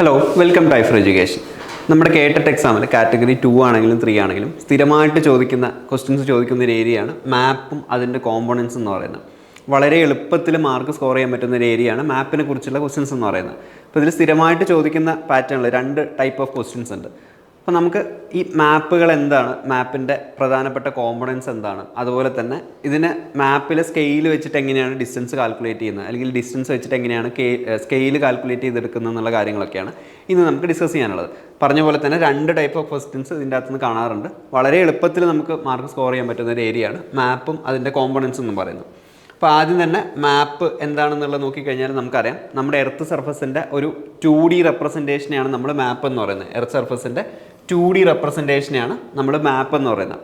Hello welcome to ഐഫർ education നമ്മുടെ കേട്ടിട്ട് എക്സാമിൽ കാറ്റഗറി ടു ആണെങ്കിലും ത്രീ ആണെങ്കിലും സ്ഥിരമായിട്ട് ചോദിക്കുന്ന ക്വസ്റ്റ്യൻസ് ചോദിക്കുന്ന ഒരു ഏരിയയാണ് മാപ്പും അതിന്റെ കോമ്പോണൻസ് എന്ന് പറയുന്നത്. വളരെ എളുപ്പത്തിൽ മാർക്ക് സ്കോർ ചെയ്യാൻ പറ്റുന്ന ഒരു ഏരിയയാണ് മാപ്പിനെ കുറിച്ചുള്ള ക്വസ്റ്റ്യൻസ് എന്ന് പറയുന്നത്. അപ്പോൾ ഇതിൽ സ്ഥിരമായിട്ട് ചോദിക്കുന്ന പാറ്റേണിൽ രണ്ട് ടൈപ്പ് ഓഫ് ക്വസ്റ്റ്യൻസ് ഉണ്ട്. അപ്പോൾ നമുക്ക് ഈ മാപ്പുകൾ എന്താണ്? മാപ്പിന്റെ പ്രധാനപ്പെട്ട കോമ്പണൻസ് എന്താണ്? അതുപോലെ തന്നെ ഇതിന് മാപ്പിലെ സ്കെയിൽ വെച്ചിട്ട് എങ്ങനെയാണ് ഡിസ്റ്റൻസ് കാൽക്കുലേറ്റ് ചെയ്യുന്നത്? അല്ലെങ്കിൽ ഡിസ്റ്റൻസ് വെച്ചിട്ട് എങ്ങനെയാണ് സ്കെയിൽ കാൽക്കുലേറ്റ് ചെയ്തെടുക്കുന്നത് എന്നുള്ള കാര്യങ്ങളൊക്കെയാണ് ഇന്ന് നമുക്ക് ഡിസ്കസ് ചെയ്യാനുള്ളത്. പറഞ്ഞ പോലെ തന്നെ രണ്ട് ടൈപ്പ് ഓഫ് ക്വസ്റ്റ്യൻസ് ഇതിന്റെ അകത്തുനിന്ന് കാണാറുണ്ട്. വളരെ എളുപ്പത്തിൽ നമുക്ക് മാർക്ക് സ്കോർ ചെയ്യാൻ പറ്റുന്ന ഒരു ഏരിയയാണ് മാപ്പും അതിന്റെ കോമ്പണൻസ് എന്നും പറയുന്നത്. അപ്പോൾ ആദ്യം തന്നെ മാപ്പ് എന്താണെന്നുള്ളത് നോക്കിക്കഴിഞ്ഞാൽ നമുക്കറിയാം. നമ്മുടെ എർത്ത് സർഫസിന്റെ ഒരു ടു ഡി റെപ്രസെന്റേഷനെയാണ് നമ്മൾ മാപ്പ് എന്ന് പറയുന്നത്. എർത്ത് സർഫസിന്റെ ടു ഡി റെപ്രസെന്റേഷനെയാണ് നമ്മൾ മാപ്പ് എന്ന് പറയുന്നത്.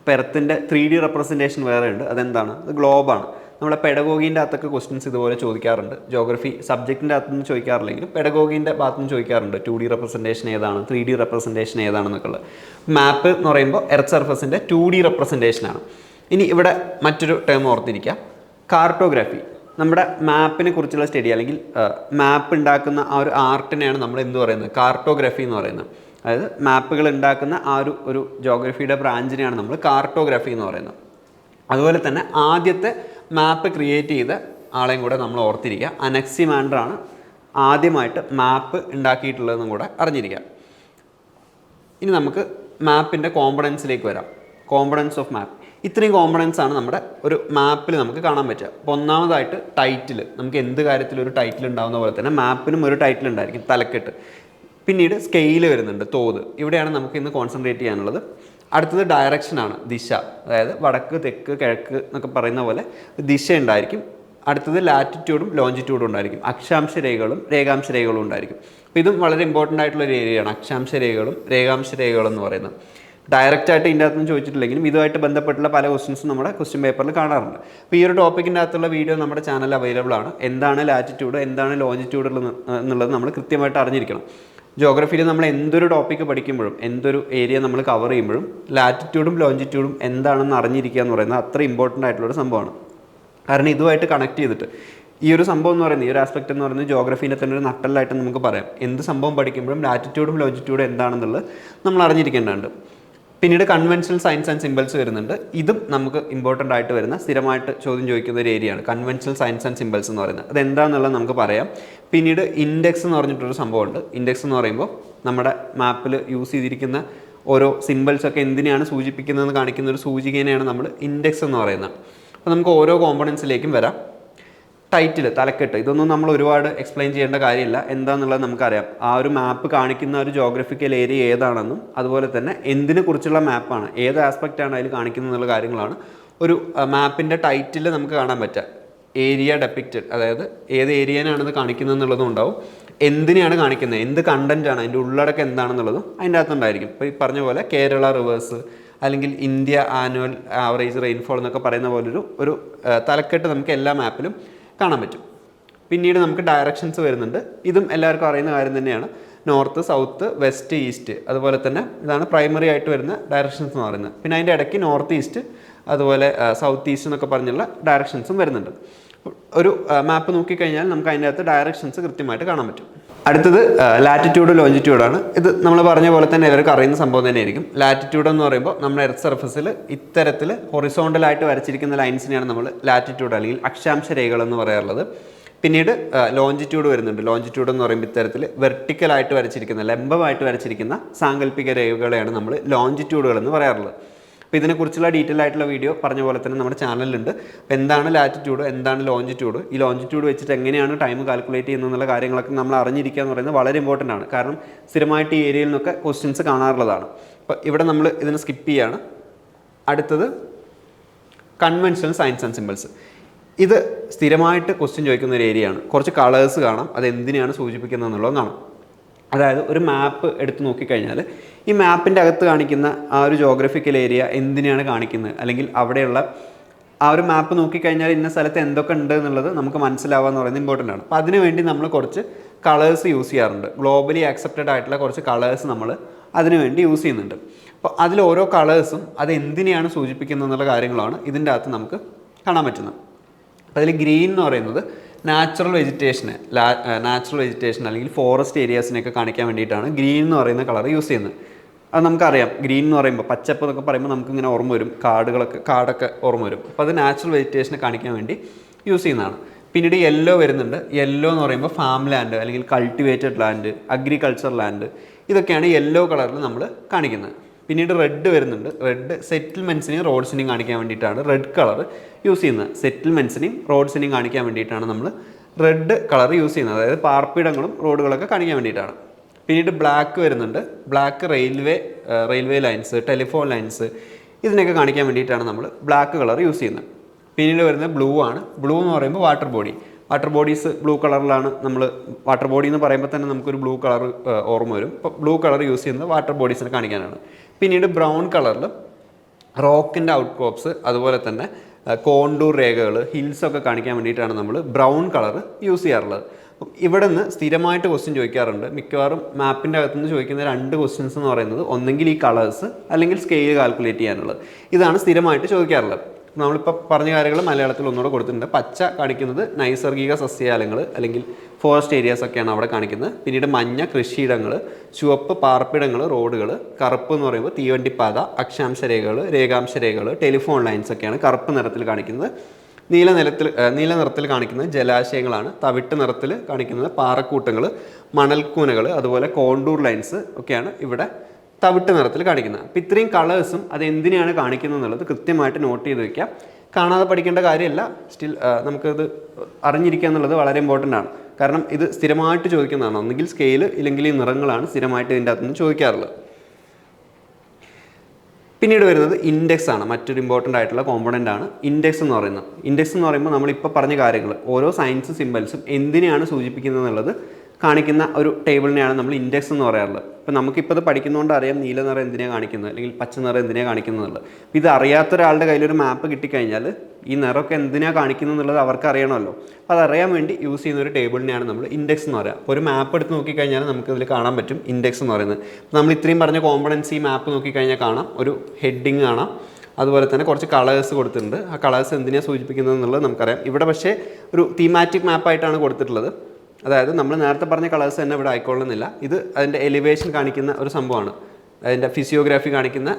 അപ്പോൾ എർത്തിന്റെ ത്രീ ഡി റെപ്രസെന്റേഷൻ വേറെ ഉണ്ട്. അതെന്താണ്? അത് ഗ്ലോബാണ് നമ്മുടെ പെഡഗോഗിന്റെ അകത്തൊക്കെ ക്വസ്റ്റ്യൻസ് ഇതുപോലെ ചോദിക്കാറുണ്ട്. ജോഗ്രഫി സബ്ജക്റ്റിന്റെ അകത്തുനിന്ന് ചോദിക്കാറില്ലെങ്കിലും പെഡഗോഗീന്റെ ഭാഗത്തുനിന്ന് ചോദിക്കാറുണ്ട്. ടു ഡി റെപ്രസെന്റേഷൻ ഏതാണ്? ത്രീ ഡി റെപ്രസെന്റേഷൻ ഏതാണെന്നൊക്കെ ഉള്ളത്. മാപ്പ് എന്ന് പറയുമ്പോൾ എർത്ത് സർഫസിന്റെ ടു ഡി റെപ്രസെന്റേഷനാണ് ഇനി ഇവിടെ മറ്റൊരു ടേം ഓർത്തിരിക്കാം കാർട്ടോഗ്രാഫി നമ്മുടെ മാപ്പിനെ കുറിച്ചുള്ള സ്റ്റഡി അല്ലെങ്കിൽ മാപ്പ് ഉണ്ടാക്കുന്ന ആ ഒരു ആർട്ടിനെയാണ് നമ്മൾ എന്ത് പറയുന്നത്? കാർട്ടോഗ്രാഫി എന്ന് പറയുന്നത്. അതായത് മാപ്പുകൾ ഉണ്ടാക്കുന്ന ആ ഒരു ഒരു ജോഗ്രഫിയുടെ ബ്രാഞ്ചിനെയാണ് നമ്മൾ കാർട്ടോഗ്രാഫി എന്ന് പറയുന്നത്. അതുപോലെ തന്നെ ആദ്യത്തെ മാപ്പ് ക്രിയേറ്റ് ചെയ്ത ആളെയും കൂടെ നമ്മൾ ഓർത്തിരിക്കുക. അനക്സി മാൻഡറാണ് ആദ്യമായിട്ട് മാപ്പ് ഉണ്ടാക്കിയിട്ടുള്ളതെന്നും കൂടെ അറിഞ്ഞിരിക്കുക. ഇനി നമുക്ക് മാപ്പിന്റെ കോമ്പണൻസിലേക്ക് വരാം. കോമ്പണൻസ് ഓഫ് മാപ്പ് ഇത്രയും കോമ്പണൻസ് ആണ് നമ്മുടെ ഒരു മാപ്പിൽ നമുക്ക് കാണാൻ പറ്റുക. അപ്പോൾ ഒന്നാമതായിട്ട് ടൈറ്റിൽ നമുക്ക് എന്ത് കാര്യത്തിലും ഒരു ടൈറ്റിൽ ഉണ്ടാകുന്ന പോലെ തന്നെ മാപ്പിനും ഒരു ടൈറ്റിൽ ഉണ്ടായിരിക്കും. തലക്കെട്ട്. പിന്നീട് സ്കെയിൽ വരുന്നുണ്ട് തോത്. ഇവിടെയാണ് നമുക്ക് ഇന്ന് കോൺസെൻട്രേറ്റ് ചെയ്യാനുള്ളത്. അടുത്തത് ഡയറക്ഷനാണ് ദിശ. അതായത് വടക്ക് തെക്ക് കിഴക്ക് എന്നൊക്കെ പറയുന്ന പോലെ ദിശ ഉണ്ടായിരിക്കും. അടുത്തത് ലാറ്റിറ്റ്യൂഡും ലോഞ്ചിറ്റ്യൂഡും ഉണ്ടായിരിക്കും അക്ഷാംശ രേഖകളും രേഖാംശ രേഖകളും ഉണ്ടായിരിക്കും. അപ്പോൾ ഇതും വളരെ ഇമ്പോർട്ടന്റ് ആയിട്ടുള്ള ഒരു ഏരിയയാണ് അക്ഷാംശ രേഖകളും രേഖാംശ രേഖകളും എന്ന് പറയുന്നത്. ഡയറക്റ്റ് ആയിട്ട് ഇതിന്റെ അകത്തുനിന്ന് ചോദിച്ചിട്ടില്ലെങ്കിലും ഇതുമായിട്ട് ബന്ധപ്പെട്ടുള്ള പല ക്വസ്റ്റ്യൻസും നമ്മുടെ ക്വസ്റ്റ്യൻ പേപ്പറിൽ കാണാറുണ്ട്. അപ്പോൾ ഈ ഒരു ടോപ്പിക്കിന്റെ അകത്തുള്ള വീഡിയോ നമ്മുടെ ചാനൽ അവൈലബിൾ ആണ്. എന്താണ് ലാറ്റിറ്റ്യൂഡ് എന്താണ് ലോഞ്ചിറ്റ്യൂഡ് എന്നുള്ളത് നമ്മൾ കൃത്യമായിട്ട് അറിഞ്ഞിരിക്കണം. ജോഗ്രഫിയിൽ നമ്മൾ എന്തൊരു ടോപ്പിക്ക് പഠിക്കുമ്പോഴും എന്തൊരു ഏരിയ നമ്മൾ കവർ ചെയ്യുമ്പോഴും ലാറ്റിറ്റ്യൂഡും ലോഞ്ചിറ്റ്യൂഡും എന്താണെന്ന് അറിഞ്ഞിരിക്കുക എന്ന് പറയുന്നത് അത്ര ഇമ്പോർട്ടന്റ് ആയിട്ടുള്ളൊരു സംഭവമാണ്. കാരണം ഇതുമായിട്ട് കണക്ട് ചെയ്തിട്ട് ഈ ഒരു സംഭവം എന്ന് പറയുന്നത് ഈ ഒരു ആസ്പെക്ട് എന്ന് പറയുന്നത് ജോഗ്രഫീന്റെ തന്നെ ഒരു നട്ടലായിട്ട് നമുക്ക് പറയാം. എന്ത് സംഭവം പഠിക്കുമ്പോഴും ലാറ്റിറ്റ്യൂഡും ലോഞ്ചിറ്റ്യൂഡും എന്താണെന്നുള്ളത് നമ്മൾ അറിഞ്ഞിരിക്കേണ്ടതുണ്ട്. പിന്നീട് കൺവെൻഷണൽ സയൻസ് ആൻഡ് സിമ്പിൾസ് വരുന്നുണ്ട്. ഇതും നമുക്ക് ഇമ്പോർട്ടന്റ് ആയിട്ട് വരുന്ന സ്ഥിരമായിട്ട് ചോദ്യം ചോദിക്കുന്ന ഒരു ഏരിയയാണ് കൺവെൻഷണൽ സയൻസ് ആൻഡ് സിമ്പിൾസ് എന്ന് പറയുന്നത്. അത് എന്താണെന്നുള്ളത് നമുക്ക് പറയാം. പിന്നീട് ഇൻഡെക്സ് എന്ന് പറഞ്ഞിട്ടൊരു സംഭവമുണ്ട്. ഇൻഡെക്സ് എന്ന് പറയുമ്പോൾ നമ്മുടെ മാപ്പിൽ യൂസ് ചെയ്തിരിക്കുന്ന ഓരോ സിമ്പിൾസ് ഒക്കെ എന്തിനെയാണ് സൂചിപ്പിക്കുന്നതെന്ന് കാണിക്കുന്ന ഒരു സൂചികേനെയാണ് നമ്മൾ ഇൻഡെക്സ് എന്ന് പറയുന്നത്. അപ്പോൾ നമുക്ക് ഓരോ കോമ്പണൻസിലേക്കും വരാം. ടൈറ്റിൽ തലക്കെട്ട്. ഇതൊന്നും നമ്മൾ ഒരുപാട് എക്സ്പ്ലെയിൻ ചെയ്യേണ്ട കാര്യമില്ല. എന്താണെന്നുള്ളത് നമുക്കറിയാം. ആ ഒരു മാപ്പ് കാണിക്കുന്ന ഒരു ജോഗ്രഫിക്കൽ ഏരിയ ഏതാണെന്നും അതുപോലെ തന്നെ എന്തിനെ കുറിച്ചുള്ള മാപ്പാണ് ഏത് ആസ്പെക്റ്റ് ആണ് അതിൽ കാണിക്കുന്നത് എന്നുള്ള കാര്യങ്ങളാണ് ഒരു മാപ്പിന്റെ ടൈറ്റിൽ നമുക്ക് കാണാൻ പറ്റുക. ഏരിയ ഡെപ്പിക്റ്റഡ് അതായത് ഏത് ഏരിയനാണ് ഇത് കാണിക്കുന്നത് എന്നുള്ളതും ഉണ്ടാവും. എന്തിനെയാണ് കാണിക്കുന്നത്? എന്ത് കണ്ടന്റ് ആണ്? അതിന്റെ ഉള്ളടക്കം എന്താണെന്നുള്ളതും അതിന്റെ അകത്തുണ്ടായിരിക്കും ഇപ്പോൾ ഈ പറഞ്ഞ പോലെ കേരള റിവേഴ്സ് അല്ലെങ്കിൽ ഇന്ത്യ ആനുവൽ ആവറേജ് റെയിൻഫോൾ എന്നൊക്കെ പറയുന്ന പോലൊരു ഒരു തലക്കെട്ട് നമുക്ക് എല്ലാ മാപ്പിലും കാണാൻ പറ്റും. പിന്നീട് നമുക്ക് ഡയറക്ഷൻസ് വരുന്നുണ്ട്. ഇതും എല്ലാവർക്കും അറിയുന്ന കാര്യം തന്നെയാണ്. നോർത്ത് സൗത്ത് വെസ്റ്റ് ഈസ്റ്റ് അതുപോലെ തന്നെ ഇതാണ് പ്രൈമറി ആയിട്ട് വരുന്ന ഡയറക്ഷൻസ് എന്ന് പറയുന്നത്. പിന്നെ അതിന്റെ ഇടയ്ക്ക് നോർത്ത് ഈസ്റ്റ് അതുപോലെ സൗത്ത് ഈസ്റ്റ് എന്നൊക്കെ പറഞ്ഞുള്ള ഡയറക്ഷൻസും വരുന്നുണ്ട്. ഒരു മാപ്പ് നോക്കിക്കഴിഞ്ഞാൽ നമുക്ക് അതിന്റെ അകത്ത് ഡയറക്ഷൻസ് കൃത്യമായിട്ട് കാണാൻ പറ്റും. അടുത്തത് ലാറ്റിറ്റ്യൂഡ് ലോഞ്ചിറ്റ്യൂഡാണ് ഇത് നമ്മൾ പറഞ്ഞ പോലെ തന്നെ എല്ലാവർക്കും അറിയുന്ന സംഭവം തന്നെയായിരിക്കും. ലാറ്റിറ്റ്യൂഡ് എന്ന് പറയുമ്പോൾ നമ്മുടെ എർത്ത് സർഫസിൽ ഇത്തരത്തിൽ ഹൊറിസോണ്ടലായിട്ട് വരച്ചിരിക്കുന്ന ലൈൻസിനെയാണ് നമ്മൾ ലാറ്റിറ്റ്യൂഡ് അല്ലെങ്കിൽ അക്ഷാംശ രേഖകൾ എന്ന് പറയാറുള്ളത്. പിന്നീട് ലോഞ്ചിറ്റ്യൂഡ് വരുന്നുണ്ട്. ലോഞ്ചിറ്റ്യൂഡ് എന്ന് പറയുമ്പോൾ ഇത്തരത്തിൽ വെർട്ടിക്കലായിട്ട് വരച്ചിരിക്കുന്ന ലംബമായിട്ട് വരച്ചിരിക്കുന്ന സാങ്കല്പിക രേഖകളെയാണ് നമ്മൾ ലോഞ്ചിറ്റ്യൂഡുകൾ എന്ന് പറയാറുള്ളത്. അപ്പോൾ ഇതിനെക്കുറിച്ചുള്ള ഡീറ്റെയിൽ ആയിട്ടുള്ള വീഡിയോ പറഞ്ഞ പോലെ തന്നെ നമ്മുടെ ചാനലിലുണ്ട്. അപ്പോൾ എന്താണ് ലാറ്റിറ്റ്യൂഡ് എന്താണ് ലോഞ്ചിറ്റ്യൂഡ് ഈ ലോഞ്ചിറ്റ്യൂഡ് വെച്ചിട്ട് എങ്ങനെയാണ് ടൈം കാൽക്കുലേറ്റ് ചെയ്യുന്നത് എന്നുള്ള കാര്യങ്ങളൊക്കെ നമ്മൾ അറിഞ്ഞിരിക്കുക എന്ന് പറയുന്നത് വളരെ ഇമ്പോർട്ടന്റ് ആണ്. കാരണം സ്ഥിരമായിട്ട് ഈ ഏരിയയിൽ നിന്നൊക്കെ ക്വസ്റ്റ്യൻസ് കാണാറുള്ളതാണ്. അപ്പോൾ ഇവിടെ നമ്മൾ ഇതിനെ സ്കിപ്പ് ചെയ്യാണ്. അടുത്തത് കൺവെൻഷണൽ സയൻസ് ആൻഡ് സിമ്പിൾസ് ഇത് സ്ഥിരമായിട്ട് ക്വസ്റ്റ്യൻ ചോദിക്കുന്ന ഒരു ഏരിയയാണ് കുറച്ച് കളേഴ്സ് കാണാം. അത് എന്തിനെയാണ് സൂചിപ്പിക്കുന്നത് എന്നുള്ളത് കാണാം. അതായത് ഒരു മാപ്പ് എടുത്ത് നോക്കിക്കഴിഞ്ഞാൽ ഈ മാപ്പിന്റെ അകത്ത് കാണിക്കുന്ന ആ ഒരു ജോഗ്രഫിക്കൽ ഏരിയ എന്തിനെയാണ് കാണിക്കുന്നത്? അല്ലെങ്കിൽ അവിടെയുള്ള ആ ഒരു മാപ്പ് നോക്കിക്കഴിഞ്ഞാൽ ഇന്ന സ്ഥലത്ത് എന്തൊക്കെ ഉണ്ട് എന്നുള്ളത് നമുക്ക് മനസ്സിലാവുക എന്ന് പറയുന്നത് ഇമ്പോർട്ടന്റ് ആണ്. അപ്പോൾ അതിനുവേണ്ടി നമ്മൾ കുറച്ച് കളേഴ്സ് യൂസ് ചെയ്യാറുണ്ട്. ഗ്ലോബലി ആക്സെപ്റ്റഡ് ആയിട്ടുള്ള കുറച്ച് കളേഴ്സ് നമ്മൾ അതിനുവേണ്ടി യൂസ് ചെയ്യുന്നുണ്ട്. അപ്പോൾ അതിൽ ഓരോ കളേഴ്സും അത് എന്തിനെയാണ് സൂചിപ്പിക്കുന്നത് എന്നുള്ള കാര്യങ്ങളാണ് ഇതിന്റെ അകത്ത് നമുക്ക് കാണാൻ പറ്റുന്നത്. അപ്പോൾ അതിൽ ഗ്രീൻ എന്ന് പറയുന്നത് നാച്ചുറൽ വെജിറ്റേഷന് നാച്ചുറൽ വെജിറ്റേഷൻ അല്ലെങ്കിൽ ഫോറസ്റ്റ് ഏരിയാസിനെയൊക്കെ കാണിക്കാൻ വേണ്ടിയിട്ടാണ് ഗ്രീൻ എന്ന് പറയുന്ന കളർ യൂസ് ചെയ്യുന്നത്. അത് നമുക്കറിയാം. ഗ്രീൻ എന്ന് പറയുമ്പോൾ പച്ചപ്പ് എന്നൊക്കെ പറയുമ്പോൾ നമുക്കിങ്ങനെ ഓർമ്മ വരും. കാടുകളൊക്കെ കാടൊക്കെ ഓർമ്മ വരും. അപ്പോൾ അത് നാച്ചുറൽ വെജിറ്റേഷനെ കാണിക്കാൻ വേണ്ടി യൂസ് ചെയ്യുന്നതാണ്. പിന്നീട് യെല്ലോ വരുന്നുണ്ട്. യെല്ലോ എന്ന് പറയുമ്പോൾ ഫാം ലാൻഡ് അല്ലെങ്കിൽ കൾട്ടിവേറ്റഡ് ലാൻഡ് അഗ്രികൾച്ചർ ലാൻഡ് ഇതൊക്കെയാണ് യെല്ലോ കളറിൽ നമ്മൾ കാണിക്കുന്നത്. പിന്നീട് റെഡ് വരുന്നുണ്ട്. റെഡ് സെറ്റിൽമെൻസിനെയും റോഡ്സിനെയും കാണിക്കാൻ വേണ്ടിയിട്ടാണ് റെഡ് കളർ യൂസ് ചെയ്യുന്നത്. സെറ്റിൽമെൻസിനെയും റോഡ്സിനെയും കാണിക്കാൻ വേണ്ടിയിട്ടാണ് നമ്മൾ റെഡ് കളർ യൂസ് ചെയ്യുന്നത്. അതായത് പാർപ്പിടങ്ങളും റോഡുകളൊക്കെ കാണിക്കാൻ വേണ്ടിയിട്ടാണ്. പിന്നീട് ബ്ലാക്ക് വരുന്നുണ്ട്. Black railway railway lines telephone lines ഇതിനൊക്കെ കാണിക്കാൻ വേണ്ടിയിട്ടാണ് നമ്മൾ ബ്ലാക്ക് കളർ യൂസ് ചെയ്യുന്നത്. പിന്നീട് വരുന്നത് ബ്ലൂ ആണ്. ബ്ലൂ എന്ന് പറയുമ്പോൾ water body. Water bodies blue കളറിലാണ് നമ്മൾ വാട്ടർ ബോഡി എന്ന് പറയുമ്പോൾ തന്നെ നമുക്കൊരു ബ്ലൂ കളർ ഓർമ്മ വരും. അപ്പോൾ ബ്ലൂ കളർ യൂസ് ചെയ്യുന്നത് വാട്ടർ ബോഡീസിനെ കാണിക്കാനാണ്. പിന്നീട് ബ്രൗൺ കളറിൽ റോക്കിന്റെ ഔട്ട് ക്രോപ്സ് അതുപോലെ തന്നെ കോണ്ടൂർ രേഖകൾ ഹിൽസൊക്കെ കാണിക്കാൻ വേണ്ടിയിട്ടാണ് നമ്മൾ ബ്രൗൺ കളർ യൂസ് ചെയ്യാറുള്ളത്. ഇവിടെ നിന്ന് സ്ഥിരമായിട്ട് ക്വസ്റ്റ്യൻ ചോദിക്കാറുണ്ട്. മിക്കവാറും മാപ്പിന്റെ അകത്തുനിന്ന് ചോദിക്കുന്ന രണ്ട് ക്വസ്റ്റ്യൻസ് എന്ന് പറയുന്നത് ഒന്നെങ്കിൽ ഈ കളേഴ്സ് അല്ലെങ്കിൽ സ്കെയിൽ കാൽക്കുലേറ്റ് ചെയ്യാനുള്ളത്. ഇതാണ് സ്ഥിരമായിട്ട് ചോദിക്കാറുള്ളത്. നമ്മളിപ്പോൾ പറഞ്ഞ കാര്യങ്ങൾ മലയാളത്തിൽ ഒന്നുകൂടെ കൊടുത്തിട്ടുണ്ട്. പച്ച കാണിക്കുന്നത് നൈസർഗിക സസ്യജാലങ്ങൾ അല്ലെങ്കിൽ ഫോറസ്റ്റ് ഏരിയാസ് ഒക്കെയാണ് അവിടെ കാണിക്കുന്നത്. പിന്നീട് മഞ്ഞ കൃഷിയിടങ്ങൾ ചുവപ്പ് പാർപ്പിടങ്ങൾ റോഡുകൾ കറുപ്പ് എന്ന് പറയുമ്പോൾ തീവണ്ടിപ്പാത അക്ഷാംശ രേഖകൾ രേഖാംശ രേഖകൾ ടെലിഫോൺ ലൈൻസ് ഒക്കെയാണ് കറുപ്പ് നിറത്തിൽ കാണിക്കുന്നത്. നീല നിലത്തിൽ നീല നിറത്തിൽ കാണിക്കുന്നത് ജലാശയങ്ങളാണ്. തവിട്ട് നിറത്തിൽ കാണിക്കുന്നത് പാറക്കൂട്ടങ്ങൾ മണൽക്കൂനകൾ അതുപോലെ കോണ്ടൂർ ലൈൻസ് ഒക്കെയാണ് ഇവിടെ തവിട്ട് നിറത്തിൽ കാണിക്കുന്നത്. അപ്പം ഇത്രയും കളേഴ്സും അത് എന്തിനെയാണ് കാണിക്കുന്നത് എന്നുള്ളത് കൃത്യമായിട്ട് നോട്ട് ചെയ്ത് വെക്കുക. കാണാതെ പഠിക്കേണ്ട കാര്യമല്ല. സ്റ്റിൽ നമുക്കത് അറിഞ്ഞിരിക്കുക എന്നുള്ളത് വളരെ ഇമ്പോർട്ടന്റ് ആണ്. കാരണം ഇത് സ്ഥിരമായിട്ട് ചോദിക്കുന്നതാണ്. ഒന്നുകിൽ സ്കെയിൽ ഇല്ലെങ്കിൽ ഈ നിറങ്ങളാണ് സ്ഥിരമായിട്ട് ഇതിന്റെ അകത്തുനിന്ന് ചോദിക്കാറുള്ളത്. പിന്നീട് വരുന്നത് ഇൻഡെക്സ് ആണ്. മറ്റൊരു ഇമ്പോർട്ടന്റ് ആയിട്ടുള്ള കോമ്പണന്റ് ആണ് ഇൻഡെക്സ് എന്ന് പറയുന്നത്. ഇൻഡെക്സ് എന്ന് പറയുമ്പോൾ നമ്മളിപ്പോൾ പറഞ്ഞ കാര്യങ്ങൾ ഓരോ സയൻസ് സിമ്പൽസും എന്തിനെയാണ് സൂചിപ്പിക്കുന്നത് എന്നുള്ളത് കാണിക്കുന്ന ഒരു ടേബിളിനെയാണ് നമ്മൾ ഇൻഡെക്സ് എന്ന് പറയാറുള്ളത്. ഇപ്പോൾ നമുക്കിപ്പോൾ ഇത് പഠിക്കുന്നതുകൊണ്ട് അറിയാം നീല നിറം എന്തിനാണ് കാണിക്കുന്നത് അല്ലെങ്കിൽ പച്ച നിറം എന്തിനാണ് കാണിക്കുന്നത് ഇത് അറിയാത്ത ഒരാളുടെ കയ്യിൽ ഒരു മാപ്പ് കിട്ടിക്കഴിഞ്ഞാൽ ഈ നിറമൊക്കെ എന്തിനാണ് കാണിക്കുന്നത് എന്നുള്ളത് അവർക്ക് അറിയണമല്ലോ. അപ്പോൾ അതറിയാൻ വേണ്ടി യൂസ് ചെയ്യുന്ന ഒരു ടേബിളിനെയാണ് നമ്മൾ ഇൻഡെക്സ് എന്ന് പറയുക ഒരു മാപ്പ് എടുത്ത് നോക്കിക്കഴിഞ്ഞാൽ നമുക്ക് ഇതിൽ കാണാൻ പറ്റും ഇൻഡെക്സ് എന്ന് പറയുന്നത്. നമ്മൾ ഇത്രയും പറഞ്ഞ കോമ്പണൻസ് ഈ മാപ്പ് നോക്കിക്കഴിഞ്ഞാൽ കാണാം. ഒരു ഹെഡിങ് കാണാം. അതുപോലെ തന്നെ കുറച്ച് കളേഴ്സ് കൊടുത്തിട്ടുണ്ട്. ആ കളേഴ്സ് എന്തിനാണ് സൂചിപ്പിക്കുന്നത് എന്നുള്ളത് നമുക്കറിയാം. ഇവിടെ പക്ഷേ ഒരു തീമാറ്റിക് മാപ്പായിട്ടാണ് കൊടുത്തിട്ടുള്ളത്. അതായത് നമ്മൾ നേരത്തെ പറഞ്ഞ കളേഴ്സ് തന്നെ ഇവിടെ ആയിക്കൊള്ളുന്നില്ല. ഇത് അതിന്റെ എലിവേഷൻ കാണിക്കുന്ന ഒരു സംഭവമാണ്. അതിന്റെ ഫിസിയോഗ്രാഫി കാണിക്കുന്ന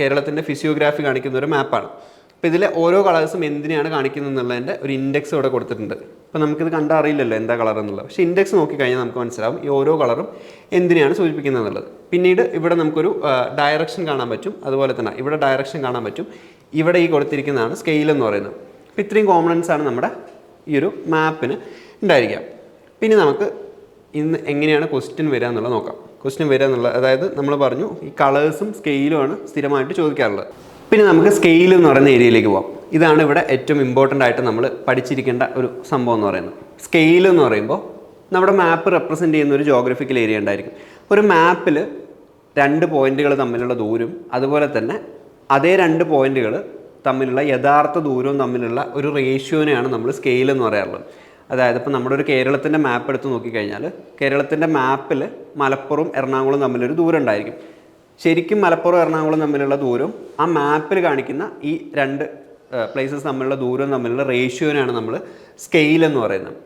കേരളത്തിന്റെ ഫിസിയോഗ്രാഫി കാണിക്കുന്ന ഒരു മാപ്പാണ് അപ്പോൾ ഇതിലെ ഓരോ കളേഴ്സും എന്തിനെയാണ് കാണിക്കുന്നത് എന്നുള്ളതിന്റെ ഒരു ഇൻഡെക്സ് ഇവിടെ കൊടുത്തിട്ടുണ്ട്. അപ്പോൾ നമുക്കിത് കണ്ടാൽ അറിയില്ലല്ലോ എന്താ കളർ എന്നുള്ളത്. പക്ഷേ ഇൻഡെക്സ് നോക്കിക്കഴിഞ്ഞാൽ നമുക്ക് മനസ്സിലാവും ഈ ഓരോ കളറും എന്തിനാണ് സൂചിപ്പിക്കുന്നത് എന്നുള്ളത്. പിന്നീട് ഇവിടെ നമുക്കൊരു ഡയറക്ഷൻ കാണാൻ പറ്റും. അതുപോലെ തന്നെ ഇവിടെ ഡയറക്ഷൻ കാണാൻ പറ്റും. ഇവിടെ ഈ കൊടുത്തിരിക്കുന്നതാണ് സ്കെയിൽ എന്ന് പറയുന്നത്. അപ്പോൾ ഇത്രയും കോമ്പണൻസ് ആണ് നമ്മുടെ ഈ ഒരു മാപ്പിന് ഉണ്ടായിരിക്കുക. പിന്നെ നമുക്ക് ഇന്ന് എങ്ങനെയാണ് ക്വസ്റ്റ്യൻ വരിക എന്നുള്ളത് നോക്കാം. ക്വസ്റ്റ്യൻ വരിക എന്നുള്ളത് അതായത് നമ്മൾ പറഞ്ഞു ഈ കളേഴ്സും സ്കെയിലും ആണ് സ്ഥിരമായിട്ട് ചോദിക്കാറുള്ളത്. പിന്നെ നമുക്ക് സ്കെയിൽ എന്ന് പറയുന്ന ഏരിയയിലേക്ക് പോകാം ഇതാണ് ഇവിടെ ഏറ്റവും ഇമ്പോർട്ടന്റ് ആയിട്ട് നമ്മൾ പഠിച്ചിരിക്കേണ്ട ഒരു സംഭവം എന്ന് പറയുന്നത്. സ്കെയിൽ എന്ന് പറയുമ്പോൾ നമ്മുടെ മാപ്പ് റെപ്രസെന്റ് ചെയ്യുന്ന ഒരു ജോഗ്രഫിക്കൽ ഏരിയ ഉണ്ടായിരിക്കും. ഒരു മാപ്പിൽ രണ്ട് പോയിന്റുകൾ തമ്മിലുള്ള ദൂരം അതുപോലെ തന്നെ അതേ രണ്ട് പോയിന്റുകൾ തമ്മിലുള്ള യഥാർത്ഥ ദൂരവും തമ്മിലുള്ള ഒരു റേഷ്യോനെയാണ് നമ്മൾ സ്കെയിൽ എന്ന് പറയാറുള്ളത്. അതായത് ഇപ്പോൾ നമ്മുടെ ഒരു കേരളത്തിന്റെ മാപ്പ് എടുത്ത് നോക്കിക്കഴിഞ്ഞാൽ കേരളത്തിന്റെ മാപ്പിൽ മലപ്പുറം എറണാകുളം തമ്മിലൊരു ദൂരം ഉണ്ടായിരിക്കും. ശരിക്കും മലപ്പുറം എറണാകുളം തമ്മിലുള്ള ദൂരം ആ മാപ്പിൽ കാണിക്കുന്ന ഈ രണ്ട് പ്ലേസസ് തമ്മിലുള്ള ദൂരം തമ്മിലുള്ള റേഷ്യോനാണ് നമ്മൾ സ്കെയിൽ എന്ന് പറയുന്നത്.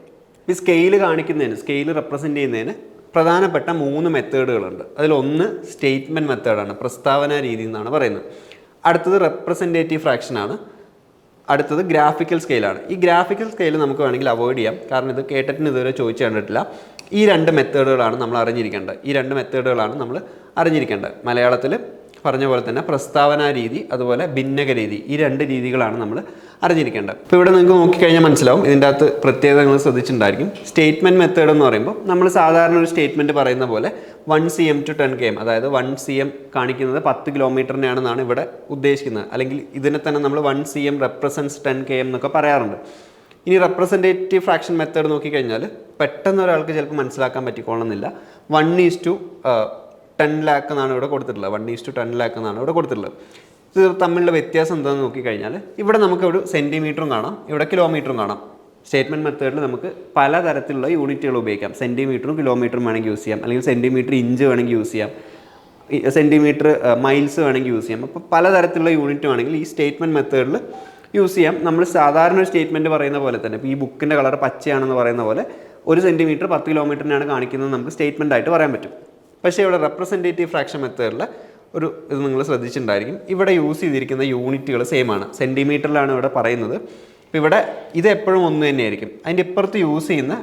ഈ സ്കെയിൽ കാണിക്കുന്നതിന് സ്കെയിൽ റെപ്രസെന്റ് ചെയ്യുന്നതിന് പ്രധാനപ്പെട്ട മൂന്ന് മെത്തേഡുകളുണ്ട് അതിലൊന്ന് സ്റ്റേറ്റ്മെന്റ് മെത്തേഡാണ് പ്രസ്താവന രീതി എന്നാണ് പറയുന്നത്. അടുത്തത് റെപ്രസെന്റേറ്റീവ് ഫ്രാക്ഷനാണ് അടുത്തത് ഗ്രാഫിക്കൽ സ്കെയിലാണ് ഈ ഗ്രാഫിക്കൽ സ്കെയിൽ നമുക്ക് വേണമെങ്കിൽ അവോയ്ഡ് ചെയ്യാം. കാരണം ഇത് കേട്ടിട്ടിന് ഇതുവരെ ചോദിച്ചു കണ്ടിട്ടില്ല. ഈ രണ്ട് മെത്തേഡുകളാണ് നമ്മൾ അറിഞ്ഞിരിക്കേണ്ടത്. ഈ രണ്ട് മെത്തേഡുകളാണ് നമ്മൾ അറിഞ്ഞിരിക്കേണ്ടത്. മലയാളത്തിൽ പറഞ്ഞ പോലെ തന്നെ പ്രസ്താവന രീതി അതുപോലെ ഭിന്നക രീതി ഈ രണ്ട് രീതികളാണ് നമ്മൾ അറിഞ്ഞിരിക്കേണ്ടത്. ഇപ്പോൾ ഇവിടെ നിങ്ങൾക്ക് നോക്കിക്കഴിഞ്ഞാൽ മനസ്സിലാവും ഇതിന്റെ അകത്ത് പ്രത്യേകത നിങ്ങൾ ശ്രദ്ധിച്ചിട്ടുണ്ടായിരിക്കും. സ്റ്റേറ്റ്മെന്റ് മെത്തേഡ് എന്ന് പറയുമ്പോൾ നമ്മൾ സാധാരണ ഒരു സ്റ്റേറ്റ്മെന്റ് പറയുന്ന പോലെ one C M to ten K M അതായത് വൺ സി എം കാണിക്കുന്നത് പത്ത് കിലോമീറ്ററിനെയാണെന്നാണ് ഇവിടെ ഉദ്ദേശിക്കുന്നത്. അല്ലെങ്കിൽ ഇതിനെ തന്നെ നമ്മൾ one C M represents ten K M എന്നൊക്കെ പറയാറുണ്ട്. ഇനി റെപ്രസെന്റേറ്റീവ് ഫ്രാക്ഷൻ മെത്തേഡ് നോക്കിക്കഴിഞ്ഞാൽ പെട്ടെന്ന് ഒരാൾക്ക് ചിലപ്പോൾ മനസ്സിലാക്കാൻ പറ്റിക്കോളണമെന്നില്ല. One is to ten lakh എന്നാണ് ഇവിടെ കൊടുത്തിട്ടുള്ളത്. One is to ten lakh എന്നാണ് ഇവിടെ കൊടുത്തിട്ടുള്ളത്. ഇത് തമ്മിലുള്ള വ്യത്യാസം എന്താണെന്ന് നോക്കിക്കഴിഞ്ഞാൽ ഇവിടെ നമുക്ക് ഒരു സെന്റിമീറ്ററും കാണാം. ഇവിടെ കിലോമീറ്ററും കാണാം. സ്റ്റേറ്റ്മെന്റ് മെത്തേഡിൽ നമുക്ക് പലതരത്തിലുള്ള യൂണിറ്റുകൾ ഉപയോഗിക്കാം. സെന്റിമീറ്ററും കിലോമീറ്ററും വേണമെങ്കിൽ യൂസ് ചെയ്യാം. അല്ലെങ്കിൽ സെന്റിമീറ്റർ ഇഞ്ച് വേണമെങ്കിൽ യൂസ് ചെയ്യാം. സെന്റിമീറ്റർ മൈൽസ് വേണമെങ്കിൽ യൂസ് ചെയ്യാം. അപ്പോൾ പലതരത്തിലുള്ള യൂണിറ്റ് വേണമെങ്കിൽ ഈ സ്റ്റേറ്റ്മെന്റ് മെത്തേഡിൽ യൂസ് ചെയ്യാം. നമ്മൾ സാധാരണ ഒരു സ്റ്റേറ്റ്മെന്റ് പറയുന്ന പോലെ തന്നെ ഇപ്പോൾ ഈ ബുക്കിന്റെ കളർ പച്ചയാണെന്ന് പറയുന്ന പോലെ ഒരു സെന്റിമീറ്റർ പത്ത് കിലോമീറ്ററിനാണ് കാണിക്കുന്നത് നമുക്ക് സ്റ്റേറ്റ്മെന്റ് ആയിട്ട് പറയാൻ പറ്റും. പക്ഷേ ഇവിടെ റെപ്രസെന്റേറ്റീവ് ഫ്രാക്ഷൻ മെത്തേഡിൽ ഒരു ഇത് നിങ്ങൾ ശ്രദ്ധിച്ചിട്ടുണ്ടായിരിക്കും. ഇവിടെ യൂസ് ചെയ്തിരിക്കുന്ന യൂണിറ്റുകൾ സെയിം ആണ്. സെന്റിമീറ്ററിലാണ് ഇവിടെ പറയുന്നത്. അപ്പോൾ ഇവിടെ ഇത് എപ്പോഴും ഒന്ന് തന്നെയായിരിക്കും. അതിന്റെ ഇപ്പുറത്ത് യൂസ് ചെയ്യുന്ന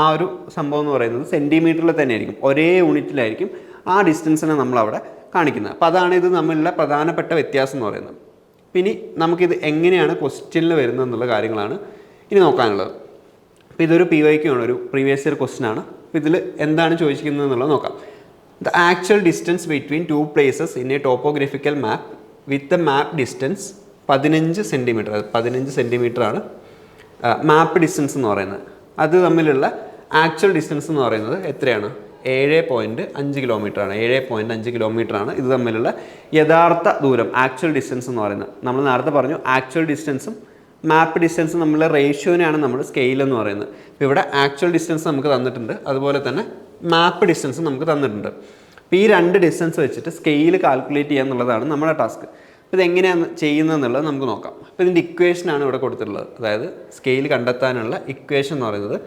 ആ ഒരു സംഭവം എന്ന് പറയുന്നത് സെന്റിമീറ്ററിൽ തന്നെ ആയിരിക്കും ഒരേ യൂണിറ്റിലായിരിക്കും ആ ഡിസ്റ്റൻസിനെ നമ്മളവിടെ കാണിക്കുന്നത്. അപ്പോൾ അതാണ് ഇത് തമ്മിലുള്ള പ്രധാനപ്പെട്ട വ്യത്യാസം എന്ന് പറയുന്നത്. പിന്നെ നമുക്കിത് എങ്ങനെയാണ് ക്വസ്റ്റ്യനിൽ വരുന്നത് എന്നുള്ള കാര്യങ്ങളാണ് ഇനി നോക്കാനുള്ളത്. അപ്പോൾ ഇതൊരു പി വൈക്കുമാണ് ഒരു പ്രീവിയസ് ഇയർ ക്വസ്റ്റ്യൻ ആണ്. അപ്പോൾ ഇതിൽ എന്താണ് ചോദിക്കുന്നത് എന്നുള്ളത് നോക്കാം. The actual distance between two places in a topographical map with the map distance പതിനഞ്ച് സെന്റിമീറ്റർ പതിനഞ്ച് സെന്റിമീറ്റർ ആണ് മാപ്പ് ഡിസ്റ്റൻസ് എന്ന് പറയുന്നത്. അത് തമ്മിലുള്ള ആക്ച്വൽ ഡിസ്റ്റൻസ് എന്ന് പറയുന്നത് എത്രയാണ്? ഏഴ് പോയിന്റ് അഞ്ച് കിലോമീറ്റർ ആണ്. ഏഴ് പോയിന്റ് അഞ്ച് കിലോമീറ്റർ ആണ്. ഇത് തമ്മിലുള്ള യഥാർത്ഥ ദൂരം ആക്ച്വൽ ഡിസ്റ്റൻസ് എന്ന് പറയുന്നത്. നമ്മൾ നേരത്തെ പറഞ്ഞു ആക്ച്വൽ ഡിസ്റ്റൻസും മാപ്പ് ഡിസ്റ്റൻസും തമ്മിലുള്ള റേഷ്യോനെയാണ് നമ്മൾ സ്കെയിൽ എന്ന് പറയുന്നത്. ഇവിടെ ആക്ച്വൽ ഡിസ്റ്റൻസ് നമുക്ക് തന്നിട്ടുണ്ട്. അതുപോലെ തന്നെ മാപ്പ് ഡിസ്റ്റൻസ് നമുക്ക് തന്നിട്ടുണ്ട്. അപ്പോൾ ഈ രണ്ട് ഡിസ്റ്റൻസ് വെച്ചിട്ട് സ്കെയിൽ കാൽക്കുലേറ്റ് ചെയ്യുക എന്നുള്ളതാണ് നമ്മുടെ ടാസ്ക് അപ്പോൾ ഇതെങ്ങനെയാണ് ചെയ്യുന്നതെന്നുള്ളത് നമുക്ക് നോക്കാം. അപ്പോൾ ഇതിന്റെ ഇക്വേഷനാണ് ഇവിടെ കൊടുത്തിട്ടുള്ളത്. അതായത് സ്കെയിൽ കണ്ടെത്താനുള്ള ഇക്വേഷൻ എന്ന് പറയുന്നത്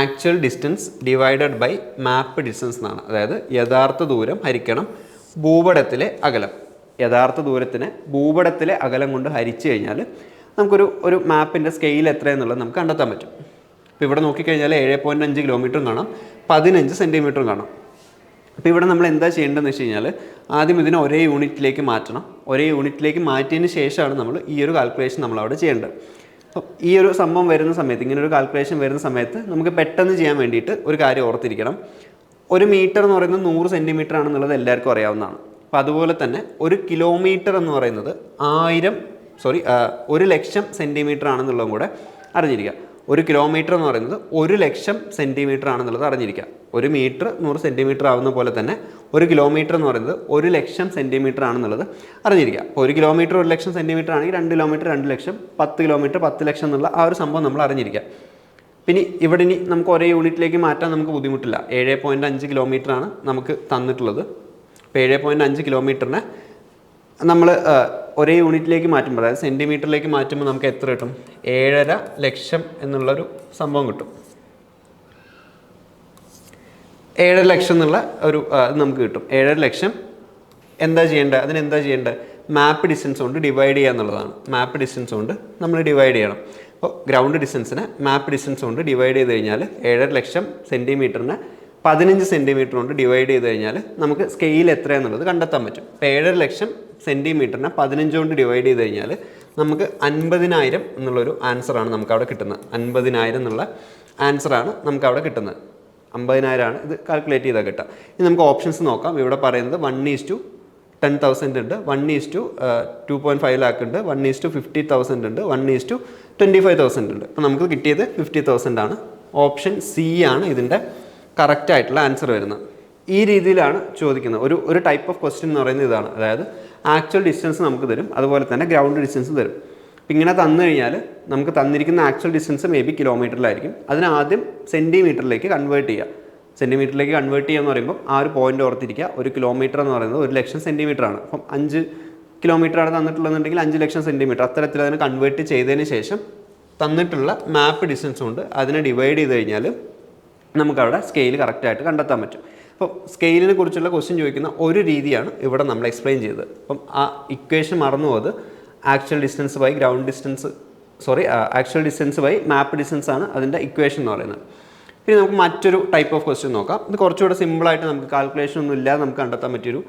actual distance divided by map distance എന്നാണ്. അതായത് യഥാർത്ഥ ദൂരം ഹരിക്കണം ഭൂപടത്തിലെ അകലം. യഥാർത്ഥ ദൂരത്തിന് ഭൂപടത്തിലെ അകലം കൊണ്ട് ഹരിച്ചു കഴിഞ്ഞാൽ നമുക്കൊരു ഒരു മാപ്പിന്റെ സ്കെയിൽ എത്രയെന്നുള്ളത് നമുക്ക് കണ്ടെത്താൻ പറ്റും. ഇപ്പോൾ ഇവിടെ നോക്കിക്കഴിഞ്ഞാൽ ഏഴ് പോയിന്റ് അഞ്ച് കിലോമീറ്ററും കാണാം പതിനഞ്ച് സെന്റിമീറ്ററും കാണാം. അപ്പോൾ ഇവിടെ നമ്മൾ എന്താ ചെയ്യേണ്ടതെന്ന് വെച്ച് കഴിഞ്ഞാൽ ആദ്യം ഇതിനെ ഒരേ യൂണിറ്റിലേക്ക് മാറ്റണം. ഒരേ യൂണിറ്റിലേക്ക് മാറ്റിയതിന് ശേഷമാണ് നമ്മൾ ഈ ഒരു കാൽക്കുലേഷൻ നമ്മൾ അവിടെ ചെയ്യേണ്ടത്. അപ്പോൾ ഈ ഒരു സംഭവം വരുന്ന സമയത്ത് ഇങ്ങനെ ഒരു കാൽക്കുലേഷൻ വരുന്ന സമയത്ത് നമുക്ക് പെട്ടെന്ന് ചെയ്യാൻ വേണ്ടിയിട്ട് ഒരു കാര്യം ഓർത്തിരിക്കണം. ഒരു മീറ്റർ എന്ന് പറയുന്നത് നൂറ് സെന്റിമീറ്റർ ആണെന്നുള്ളത് എല്ലാവർക്കും അറിയാവുന്നതാണ്. അപ്പോൾ അതുപോലെ തന്നെ ഒരു കിലോമീറ്റർ എന്ന് പറയുന്നത് ആയിരം സോറി ഒരു ലക്ഷം സെന്റിമീറ്റർ ആണെന്നുള്ളതും കൂടെ അറിഞ്ഞിരിക്കുക. ഒരു കിലോമീറ്റർ എന്ന് പറയുന്നത് ഒരു ലക്ഷം സെന്റിമീറ്റർ ആണെന്നുള്ളത് അറിഞ്ഞിരിക്കുക. ഒരു മീറ്റർ നൂറ് സെന്റിമീറ്റർ ആവുന്ന പോലെ തന്നെ ഒരു കിലോമീറ്റർ എന്ന് പറയുന്നത് ഒരു ലക്ഷം സെന്റിമീറ്റർ ആണെന്നുള്ളത് അറിഞ്ഞിരിക്കുക. അപ്പോൾ ഒരു കിലോമീറ്റർ ഒരു ലക്ഷം സെന്റിമീറ്റർ ആണെങ്കിൽ രണ്ട് കിലോമീറ്റർ രണ്ട് ലക്ഷം പത്ത് കിലോമീറ്റർ പത്ത് ലക്ഷം എന്നുള്ള ആ ഒരു സംഭവം നമ്മൾ അറിഞ്ഞിരിക്കുക. പിന്നെ ഇവിടെ ഇനി നമുക്ക് ഒരേ യൂണിറ്റിലേക്ക് മാറ്റാൻ നമുക്ക് ബുദ്ധിമുട്ടില്ല. ഏഴ് പോയിന്റ് അഞ്ച് കിലോമീറ്റർ ആണ് നമുക്ക് തന്നിട്ടുള്ളത്. അപ്പോൾ ഏഴ് പോയിന്റ് അഞ്ച് കിലോമീറ്ററിനെ നമ്മൾ ഒരേ യൂണിറ്റിലേക്ക് മാറ്റുമ്പോൾ അതായത് സെന്റിമീറ്ററിലേക്ക് മാറ്റുമ്പോൾ നമുക്ക് എത്ര കിട്ടും? ഏഴര ലക്ഷം എന്നുള്ളൊരു സംഭവം കിട്ടും. ഏഴര ലക്ഷം എന്നുള്ള ഒരു നമുക്ക് കിട്ടും. ഏഴര ലക്ഷം എന്താ ചെയ്യേണ്ടത്? അതിനെന്താ ചെയ്യേണ്ടത്? മാപ്പ് ഡിസ്റ്റൻസ് കൊണ്ട് ഡിവൈഡ് ചെയ്യുക എന്നുള്ളതാണ്. മാപ്പ് ഡിസ്റ്റൻസ് കൊണ്ട് നമ്മൾ ഡിവൈഡ് ചെയ്യണം. അപ്പോൾ ഗ്രൗണ്ട് ഡിസ്റ്റൻസിനെ മാപ്പ് ഡിസ്റ്റൻസ് കൊണ്ട് ഡിവൈഡ് ചെയ്ത് കഴിഞ്ഞാൽ ഏഴര ലക്ഷം സെന്റിമീറ്ററിന് പതിനഞ്ച് സെന്റിമീറ്റർ കൊണ്ട് ഡിവൈഡ് ചെയ്ത് കഴിഞ്ഞാൽ നമുക്ക് സ്കെയിൽ എത്രയാണെന്നുള്ളത് കണ്ടെത്താൻ പറ്റും. അപ്പോൾ ഏഴര ലക്ഷം സെന്റിമീറ്ററിനെ പതിനഞ്ച് കൊണ്ട് ഡിവൈഡ് ചെയ്ത് കഴിഞ്ഞാൽ നമുക്ക് അൻപതിനായിരം എന്നുള്ളൊരു ആൻസറാണ് നമുക്ക് അവിടെ കിട്ടുന്നത്. അൻപതിനായിരം എന്നുള്ള ആൻസറാണ് നമുക്ക് അവിടെ കിട്ടുന്നത്. അമ്പതിനായിരമാണ് ഇത് കാൽക്കുലേറ്റ് ചെയ്താൽ കിട്ടുക. ഇനി നമുക്ക് ഓപ്ഷൻസ് നോക്കാം. ഇവിടെ പറയുന്നത് one is to ten thousand ഉണ്ട്. One is to two point five lakh ഉണ്ട്. One is to fifty thousand ഉണ്ട്. One is to twenty five thousand ഉണ്ട്. അപ്പോൾ നമുക്ക് കിട്ടിയത് ഫിഫ്റ്റി തൗസൻഡ് ആണ്. ഓപ്ഷൻ സി ആണ് ഇതിന്റെ കറക്റ്റ് ആയിട്ടുള്ള ആൻസർ വരുന്നത്. ഈ രീതിയിലാണ് ചോദിക്കുന്നത്. ഒരു ഒരു ടൈപ്പ് ഓഫ് ക്വസ്റ്റ്യൻ എന്ന് പറയുന്നത് ഇതാണ്. അതായത് ആക്ച്വൽ ഡിസ്റ്റൻസ് നമുക്ക് തരും. അതുപോലെ തന്നെ ഗ്രൗണ്ട് ഡിസ്റ്റൻസ് തരും. അപ്പം ഇങ്ങനെ തന്നു കഴിഞ്ഞാൽ നമുക്ക് തന്നിരിക്കുന്ന ആക്ച്വൽ ഡിസ്റ്റൻസ് മേ ബി കിലോമീറ്ററിലായിരിക്കും അതിന് ആദ്യം സെന്റിമീറ്ററിലേക്ക് കൺവേർട്ട് ചെയ്യുക. സെന്റിമീറ്ററിലേക്ക് കൺവേർട്ട് ചെയ്യുക എന്ന് പറയുമ്പോൾ ആ ഒരു പോയിന്റ് ഓർത്തിരിക്കുക. ഒരു കിലോമീറ്റർ എന്ന് പറയുന്നത് ഒരു ലക്ഷം സെന്റിമീറ്റർ ആണ്. അപ്പം അഞ്ച് കിലോമീറ്റർ ആണ് തന്നിട്ടുള്ളതെന്നുണ്ടെങ്കിൽ അഞ്ച് ലക്ഷം സെന്റിമീറ്റർ അത്തരത്തിൽ അതിനെ കൺവേർട്ട് ചെയ്തതിന് ശേഷം തന്നിട്ടുള്ള മാപ്പ് ഡിസ്റ്റൻസ് കൊണ്ട് അതിനെ ഡിവൈഡ് ചെയ്ത് കഴിഞ്ഞാൽ നമുക്കവിടെ സ്കെയിൽ കറക്റ്റായിട്ട് കണ്ടെത്താൻ പറ്റും. അപ്പോൾ സ്കെയിലിനെ കുറിച്ചുള്ള ക്വസ്റ്റ്യൻ ചോദിക്കുന്ന ഒരു രീതിയാണ് ഇവിടെ നമ്മൾ എക്സ്പ്ലെയിൻ ചെയ്തത്. അപ്പം ആ ഇക്വേഷൻ മറന്നു പോയത് actual distance by ground distance sorry actual distance by map distance ആണ് അതിന്റെ ഇക്വേഷൻ എന്ന് പറയുന്നത്. പിന്നെ നമുക്ക് മറ്റൊരു ടൈപ്പ് ഓഫ് ക്വസ്റ്റ്യൻ നോക്കാം. ഇത് കുറച്ചുകൂടെ സിമ്പിളായിട്ട് നമുക്ക് കാൽക്കുലേഷൻ ഒന്നും ഇല്ലാതെ നമുക്ക് കണ്ടെത്താൻ പറ്റിയൊരു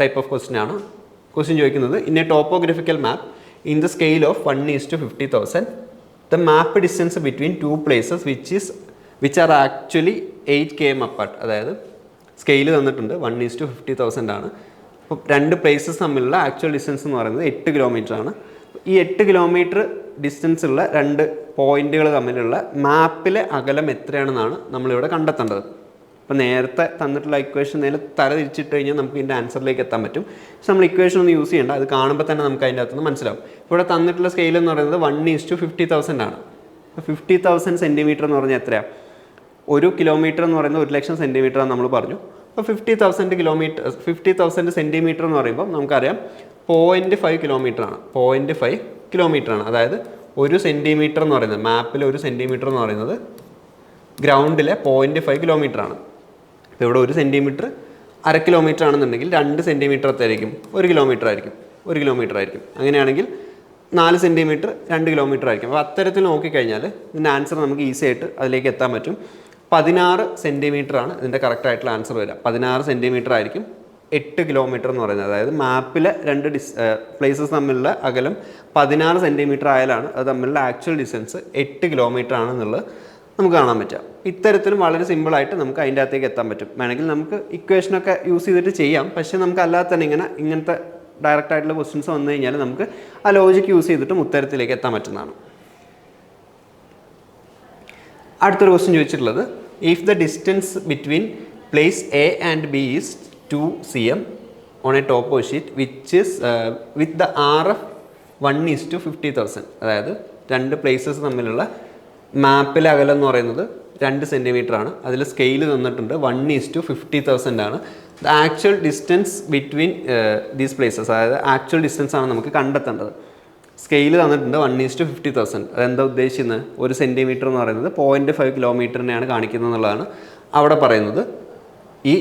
ടൈപ്പ് ഓഫ് ക്വസ്റ്റ്യൻ ആണ്. ക്വസ്റ്റ്യൻ ചോദിക്കുന്നത് in a topographical map in the scale of one is to fifty thousand the map distance between two places which is which are actually eight K M apart അതായത് scale തന്നിട്ടുണ്ട്. One is to fifty thousand ആണ്. അപ്പോൾ രണ്ട് places തമ്മിലുള്ള actual distance എന്ന് പറയുന്നത് എട്ട് kilometre ആണ്. ഈ എട്ട് കിലോമീറ്റർ ഡിസ്റ്റൻസ് ഉള്ള രണ്ട് പോയിന്റുകൾ തമ്മിലുള്ള മാപ്പിലെ അകലം എത്രയാണെന്നാണ് നമ്മളിവിടെ കണ്ടെത്തേണ്ടത്. അപ്പോൾ നേരത്തെ തന്നിട്ടുള്ള ഇക്വേഷൻ നേരെ തല തിരിച്ചിട്ട് കഴിഞ്ഞാൽ നമുക്ക് ഇതിന്റെ ആൻസറിലേക്ക് എത്താൻ പറ്റും. പക്ഷെ നമ്മൾ ഇക്വേഷൻ ഒന്ന് യൂസ് ചെയ്യേണ്ട. അത് കാണുമ്പോൾ തന്നെ നമുക്ക് അതിന്റെ അകത്തുനിന്ന് മനസ്സിലാവും. ഇവിടെ തന്നിട്ടുള്ള സ്കെയിൽ എന്ന് പറയുന്നത് one is to fifty thousand ആണ്. ഫിഫ്റ്റി തൗസൻഡ് സെന്റിമീറ്റർ എന്ന് പറഞ്ഞാൽ എത്രയാണ് ഒരു കിലോമീറ്റർ എന്ന് പറയുന്നത് ഒരു ലക്ഷം സെന്റിമീറ്റർ ആണ് നമ്മൾ പറഞ്ഞു. അപ്പോൾ fifty thousand kilometre fifty thousand centimetre എന്ന് പറയുമ്പോൾ നമുക്കറിയാം പോയിന്റ് ഫൈവ് കിലോമീറ്റർ ആണ്. പോയിന്റ് ഫൈവ് കിലോമീറ്റർ ആണ്. അതായത് ഒരു സെന്റിമീറ്റർ എന്ന് പറയുന്നത് മാപ്പിൽ ഒരു സെന്റിമീറ്റർ എന്ന് പറയുന്നത് ഗ്രൗണ്ടിലെ പോയിന്റ് ഫൈവ് കിലോമീറ്റർ ആണ്. ഇപ്പോൾ ഇവിടെ ഒരു സെന്റിമീറ്റർ അര കിലോമീറ്റർ ആണെന്നുണ്ടെങ്കിൽ രണ്ട് സെന്റിമീറ്റർ എത്തായിരിക്കും ഒരു കിലോമീറ്റർ ആയിരിക്കും. ഒരു കിലോമീറ്റർ ആയിരിക്കും. അങ്ങനെയാണെങ്കിൽ നാല് സെന്റിമീറ്റർ രണ്ട് കിലോമീറ്റർ ആയിരിക്കും. അപ്പോൾ അത്തരത്തിൽ നോക്കിക്കഴിഞ്ഞാൽ ഇതിന്റെ ആൻസർ നമുക്ക് ഈസി ആയിട്ട് അതിലേക്ക് എത്താൻ പറ്റും. പതിനാറ് ആണ് ഇതിന്റെ കറക്റ്റായിട്ടുള്ള ആൻസർ വരിക. പതിനാറ് സെന്റിമീറ്റർ ആയിരിക്കും എട്ട് കിലോമീറ്റർ എന്ന് പറയുന്നത്. അതായത് മാപ്പിലെ രണ്ട് ഡിസ് പ്ലേസസ് തമ്മിലുള്ള അകലം പതിനാറ് സെന്റിമീറ്റർ ആയാലാണ് അത് തമ്മിലുള്ള ആക്ച്വൽ ഡിസ്റ്റൻസ് എട്ട് കിലോമീറ്റർ ആണെന്നുള്ളത് നമുക്ക് കാണാൻ പറ്റുക. ഇത്തരത്തിലും വളരെ സിമ്പിളായിട്ട് നമുക്ക് അതിന്റെ അകത്തേക്ക് എത്താൻ പറ്റും. വേണമെങ്കിൽ നമുക്ക് ഇക്വേഷനൊക്കെ യൂസ് ചെയ്തിട്ട് ചെയ്യാം. പക്ഷേ നമുക്ക് അല്ലാതെ തന്നെ ഇങ്ങനെ ഇങ്ങനത്തെ ഡയറക്റ്റ് ആയിട്ടുള്ള ക്വസ്റ്റ്യൻസ് വന്നു കഴിഞ്ഞാൽ നമുക്ക് ആ ലോജിക്ക് യൂസ് ചെയ്തിട്ടും ഉത്തരത്തിലേക്ക് എത്താൻ പറ്റുന്നതാണ്. അടുത്തൊരു ക്വസ്റ്റ്യൻ ചോദിച്ചിട്ടുള്ളത് if the distance between place A and B is two C M on a top sheet which is with the R F one is to fifty thousand അതായത് രണ്ട് പ്ലേസസ് തമ്മിലുള്ള മാപ്പിലെ അകലം എന്ന് പറയുന്നത് രണ്ട് സെന്റിമീറ്റർ ആണ്. അതിൽ സ്കെയിൽ തന്നിട്ടുണ്ട് one is to fifty thousand ആണ്. The actual distance between these places അതായത് ആക്ച്വൽ ഡിസ്റ്റൻസ് ആണ് നമുക്ക് കണ്ടെത്തേണ്ടത്. സ്കെയിൽ തന്നിട്ടുണ്ട് one is to fifty thousand അതെന്താ ഉദ്ദേശിക്കുന്നത്? ഒരു സെന്റിമീറ്റർ എന്ന് പറയുന്നത് പോയിന്റ് ഫൈവ് കിലോമീറ്ററിനെയാണ് കാണിക്കുന്നത് എന്നുള്ളതാണ് അവിടെ പറയുന്നത്. ഈ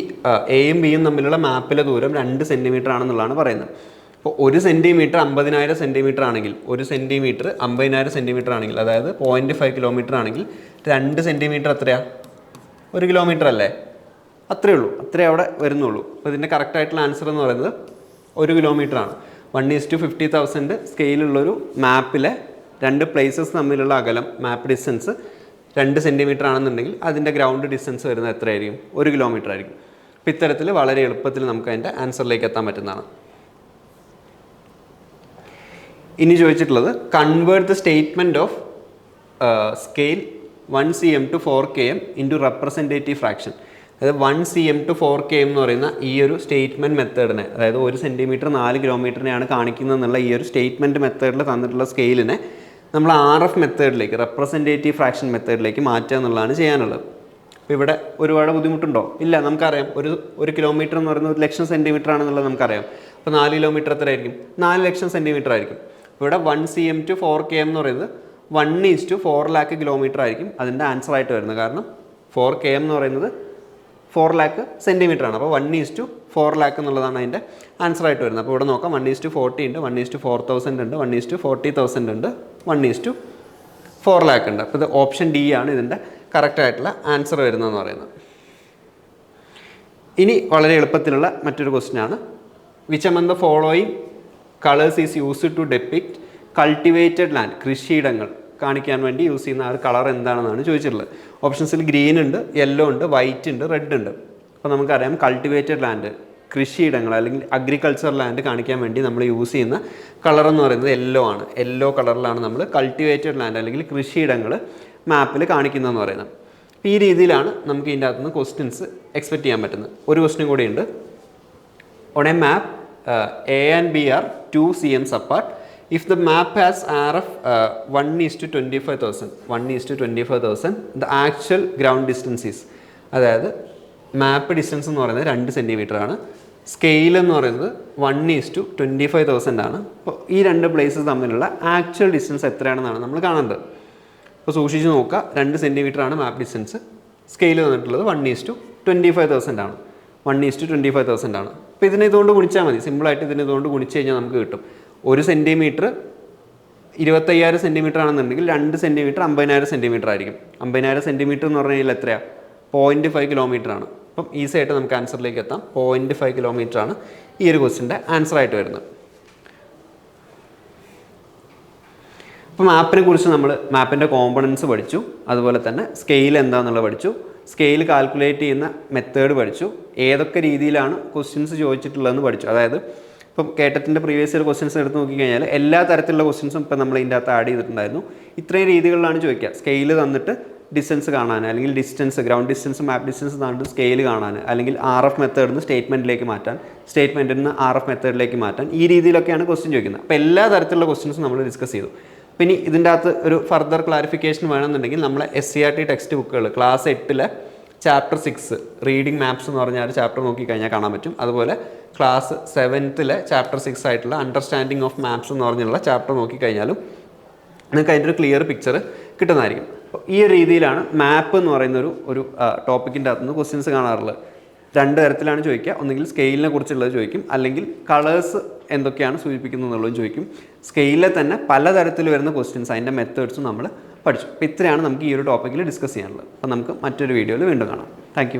എയും ബിയും തമ്മിലുള്ള മാപ്പിലെ ദൂരം രണ്ട് സെന്റിമീറ്റർ ആണെന്നുള്ളതാണ് പറയുന്നത്. അപ്പോൾ ഒരു സെന്റിമീറ്റർ അമ്പതിനായിരം സെന്റിമീറ്റർ ആണെങ്കിൽ ഒരു സെന്റിമീറ്റർ അമ്പതിനായിരം സെന്റിമീറ്റർ ആണെങ്കിൽ അതായത് പോയിന്റ് ഫൈവ് കിലോമീറ്റർ ആണെങ്കിൽ രണ്ട് സെന്റിമീറ്റർ എത്രയാണ് ഒരു കിലോമീറ്റർ അല്ലേ? അത്രയേ ഉള്ളൂ. അത്രേ അവിടെ വരുന്നുള്ളൂ. അപ്പോൾ ഇതിന്റെ കറക്റ്റ് ആയിട്ടുള്ള ആൻസർ എന്ന് പറയുന്നത് ഒരു കിലോമീറ്റർ ആണ്. One is to fifty thousand സ്കെയിലുള്ളൊരു മാപ്പിലെ രണ്ട് പ്ലേസസ് തമ്മിലുള്ള അകലം മാപ്പ് ഡിസ്റ്റൻസ് രണ്ട് സെന്റിമീറ്റർ ആണെന്നുണ്ടെങ്കിൽ അതിന്റെ ഗ്രൗണ്ട് ഡിസ്റ്റൻസ് വരുന്നത് എത്രയായിരിക്കും? ഒരു കിലോമീറ്റർ ആയിരിക്കും. അപ്പോൾ ഇത്തരത്തിൽ വളരെ എളുപ്പത്തിൽ നമുക്ക് അതിന്റെ ആൻസറിലേക്ക് എത്താൻ പറ്റുന്നതാണ്. ഇനി ചോദിച്ചിട്ടുള്ളത് convert the statement of scale one C M to four K M into representative fraction അതായത് one C M to four K M എന്ന് പറയുന്ന ഈ ഒരു സ്റ്റേറ്റ്മെന്റ് മെത്തേഡിനെ അതായത് ഒരു സെന്റിമീറ്റർ നാല് കിലോമീറ്ററിനെയാണ് കാണിക്കുന്നത് എന്നുള്ള ഈ ഒരു സ്റ്റേറ്റ്മെന്റ് മെത്തേഡിൽ തന്നിട്ടുള്ള സ്കെയിലിനെ നമ്മൾ ആർ എഫ് മെത്തേഡിലേക്ക് റെപ്രസെന്റേറ്റീവ് ഫ്രാക്ഷൻ മെത്തേഡിലേക്ക് മാറ്റുക എന്നുള്ളതാണ് ചെയ്യാനുള്ളത്. അപ്പോൾ ഇവിടെ ഒരുപാട് ബുദ്ധിമുട്ടുണ്ടോ? ഇല്ല നമുക്കറിയാം. ഒരു ഒരു കിലോമീറ്റർ എന്ന് പറയുന്നത് ഒരു ലക്ഷം സെന്റിമീറ്റർ ആണെന്നുള്ളത് നമുക്കറിയാം. അപ്പോൾ നാല് കിലോമീറ്റർ എത്രയായിരിക്കും? നാല് ലക്ഷം സെന്റിമീറ്റർ ആയിരിക്കും. ഇവിടെ one C M to four K M എന്ന് പറയുന്നത് one is to four lakh kilometre ആയിരിക്കും അതിന്റെ ആൻസർ ആയിട്ട് വരുന്നത്. കാരണം ഫോർ കെ എം എന്ന് പറയുന്നത് ഫോർ ലാക്ക് സെന്റിമീറ്റർ ആണ്. അപ്പോൾ one is to four lakh എന്നുള്ളതാണ് അതിന്റെ ആൻസർ ആയിട്ട് വരുന്നത്. അപ്പോൾ ഇവിടെ നോക്കാം. വൺ ഈസ് ടു ഫോർട്ടി ഉണ്ട് one is to four thousand ഉണ്ട് one is to forty thousand ഉണ്ട് one is to four lakh ഉണ്ട്. അപ്പോൾ ഇത് ഓപ്ഷൻ ഡി ആണ് ഇതിന്റെ കറക്റ്റ് ആയിട്ടുള്ള ആൻസർ വരുന്നതെന്ന് പറയുന്നത്. ഇനി വളരെ എളുപ്പത്തിലുള്ള മറ്റൊരു ക്വസ്റ്റ്യൻ ആണ്. Which among the following colours is use to depict cultivated land കൃഷിയിടങ്ങൾ. കാണിക്കാൻ വേണ്ടി യൂസ് ചെയ്യുന്ന ആ ഒരു കളർ എന്താണെന്നാണ് ചോദിച്ചിട്ടുള്ളത്. ഓപ്ഷൻസിൽ ഗ്രീൻ ഉണ്ട് യെല്ലോ ഉണ്ട് വൈറ്റ് ഉണ്ട് റെഡ് ഉണ്ട്. അപ്പോൾ നമുക്കറിയാം കൾട്ടിവേറ്റഡ് ലാൻഡ് കൃഷിയിടങ്ങൾ അല്ലെങ്കിൽ അഗ്രികൾച്ചർ ലാൻഡ് കാണിക്കാൻ വേണ്ടി നമ്മൾ യൂസ് ചെയ്യുന്ന കളർ എന്ന് പറയുന്നത് യെല്ലോ ആണ്. യെല്ലോ കളറിലാണ് നമ്മൾ കൾട്ടിവേറ്റഡ് ലാൻഡ് അല്ലെങ്കിൽ കൃഷിയിടങ്ങൾ മാപ്പിൽ കാണിക്കുന്നതെന്ന് പറയുന്നത്. അപ്പോൾ ഈ രീതിയിലാണ് നമുക്ക് ഇതിന്റെ അകത്തുനിന്ന് ക്വസ്റ്റ്യൻസ് എക്സ്പെക്ട് ചെയ്യാൻ പറ്റുന്നത്. ഒരു ക്വസ്റ്റ്യൻ കൂടിയുണ്ട് on a map uh, a and b are 2 cms apart. If the map has rf uh, 1 is to 25000 1 is to 25000 the actual ground distance is അതായത് മാപ്പ് ഡിസ്റ്റൻസ് എന്ന് പറയുന്നത് രണ്ട് സെന്റിമീറ്റർ ആണ്. സ്കെയിൽ എന്ന് പറയുന്നത് one is to twenty five thousand ആണ്. അപ്പോൾ ഈ രണ്ട് പ്ലേസസ് തമ്മിലുള്ള ആക്ച്വൽ ഡിസ്റ്റൻസ് എത്രയാണെന്നാണ് നമ്മൾ കാണുന്നത്. അപ്പോൾ സൂക്ഷിച്ച് നോക്കുക. രണ്ട് സെന്റിമീറ്റർ ആണ് മാപ്പ് ഡിസ്റ്റൻസ് സ്കെയിൽ തന്നിട്ടുള്ളത് one is to twenty five thousand ആണ്. One is to twenty five thousand ആണ്. അപ്പോൾ ഇതിനെ ഇതുകൊണ്ട് ഗുണിച്ചാൽ മതി. സിമ്പിളായിട്ട് ഇതിനെ ഇതുകൊണ്ട് ഗുണിച്ച് കഴിഞ്ഞാൽ നമുക്ക് കിട്ടും. ഒരു സെന്റിമീറ്റർ ഇരുപത്തയ്യായിരം സെന്റിമീറ്റർ ആണെന്നുണ്ടെങ്കിൽ രണ്ട് സെന്റിമീറ്റർ അമ്പതിനായിരം സെന്റിമീറ്റർ ആയിരിക്കും. അമ്പതിനായിരം സെന്റിമീറ്റർ എന്ന് പറഞ്ഞു കഴിഞ്ഞാൽ എത്രയാണ് പോയിന്റ് ഫൈവ് കിലോമീറ്റർ ആണ്. അപ്പം ഈസി ആയിട്ട് നമുക്ക് ആൻസറിലേക്ക് എത്താം. പോയിന്റ് ഫൈവ് കിലോമീറ്റർ ആണ് ഈ ഒരു ക്വസ്റ്റിന്റെ ആൻസർ ആയിട്ട് വരുന്നത്. അപ്പോൾ മാപ്പിനെ കുറിച്ച് നമ്മൾ മാപ്പിന്റെ കോമ്പണൻസ് പഠിച്ചു. അതുപോലെ തന്നെ സ്കെയിൽ എന്താണെന്നുള്ളത് പഠിച്ചു. സ്കെയിൽ കാൽക്കുലേറ്റ് ചെയ്യുന്ന മെത്തേഡ് പഠിച്ചു. ഏതൊക്കെ രീതിയിലാണ് ക്വസ്റ്റ്യൻസ് ചോദിച്ചിട്ടുള്ളതെന്ന് പഠിച്ചു. അതായത് ഇപ്പം കേട്ടത്തിന്റെ പ്രീവിയസ് ഇയർ ക്വസ്റ്റ്യൻസ് എടുത്ത് നോക്കിക്കഴിഞ്ഞാൽ എല്ലാ തരത്തിലുള്ള ക്വസ്റ്റ്യൻസും ഇപ്പം നമ്മൾ ഇതിന്റെ അകത്ത് ആഡ് ചെയ്തിട്ടുണ്ടായിരുന്നു. ഇത്രയും രീതികളിലാണ് ചോദിക്കുക. സ്കെയിൽ തന്നിട്ട് ഡിസ്റ്റൻസ് കാണാൻ അല്ലെങ്കിൽ distance ground distance map distance തന്നിട്ട് സ്കെയിൽ കാണാൻ അല്ലെങ്കിൽ ആർ എഫ് മെത്തേഡിൽ നിന്ന് സ്റ്റേറ്റ്മെന്റിലേക്ക് മാറ്റാൻ സ്റ്റേറ്റ്മെന്റിൽ നിന്ന് ആർ എഫ് മെത്തേഡിലേക്ക് മാറ്റാൻ ഈ രീതിയിലൊക്കെയാണ് ക്വസ്റ്റ്യൻ ചോദിക്കുന്നത്. അപ്പോൾ എല്ലാ തരത്തിലുള്ള ക്വസ്റ്റ്യൻസും നമ്മൾ ഡിസ്കസ് ചെയ്തു. പിന്നെ ഇതിന്റെ അകത്ത് ഒരു ഫർദർ ക്ലാരിഫിക്കേഷൻ വേണമെന്നുണ്ടെങ്കിൽ നമ്മളെ S C R T text ബുക്കുകൾ ക്ലാസ് എട്ടിലെ ചാപ്റ്റർ സിക്സ് റീഡിംഗ് മാപ്സ് എന്ന് പറഞ്ഞ ഒരു ചാപ്റ്റർ നോക്കിക്കഴിഞ്ഞാൽ കാണാൻ പറ്റും. അതുപോലെ ക്ലാസ് സെവൻത്തിലെ ചാപ്റ്റർ സിക്സ് ആയിട്ടുള്ള അണ്ടർസ്റ്റാൻഡിങ് ഓഫ് മാപ്സ് എന്ന് പറഞ്ഞുള്ള ചാപ്റ്റർ നോക്കിക്കഴിഞ്ഞാലും നിങ്ങൾക്ക് അതിന്റെ ഒരു ക്ലിയർ പിക്ചർ കിട്ടുന്നതായിരിക്കും. അപ്പോൾ ഈ രീതിയിലാണ് മാപ്പ് എന്ന് പറയുന്ന ഒരു ഒരു ടോപ്പിക്കിന്റെ അകത്തുനിന്ന് ക്വസ്റ്റ്യൻസ് കാണാറുള്ളത്. രണ്ട് തരത്തിലാണ് ചോദിക്കുക. ഒന്നുകിൽ സ്കെയിലിനെ കുറിച്ചുള്ളത് ചോദിക്കും. അല്ലെങ്കിൽ കളേഴ്സ് എന്തൊക്കെയാണ് സൂചിപ്പിക്കുന്നത് എന്നുള്ളതും ചോദിക്കും. സ്കെയിലിൽ തന്നെ പലതരത്തിൽ വരുന്ന ക്വസ്റ്റ്യൻസ് അതിന്റെ മെത്തേഡ്സും നമ്മൾ പഠിച്ചു. അപ്പോൾ ഇത്രയാണ് നമുക്ക് ഈ ഒരു ടോപ്പിക്കിൽ ഡിസ്കസ് ചെയ്യാനുള്ളത്. അപ്പോൾ നമുക്ക് മറ്റൊരു വീഡിയോയിൽ വീണ്ടും കാണാം. താങ്ക്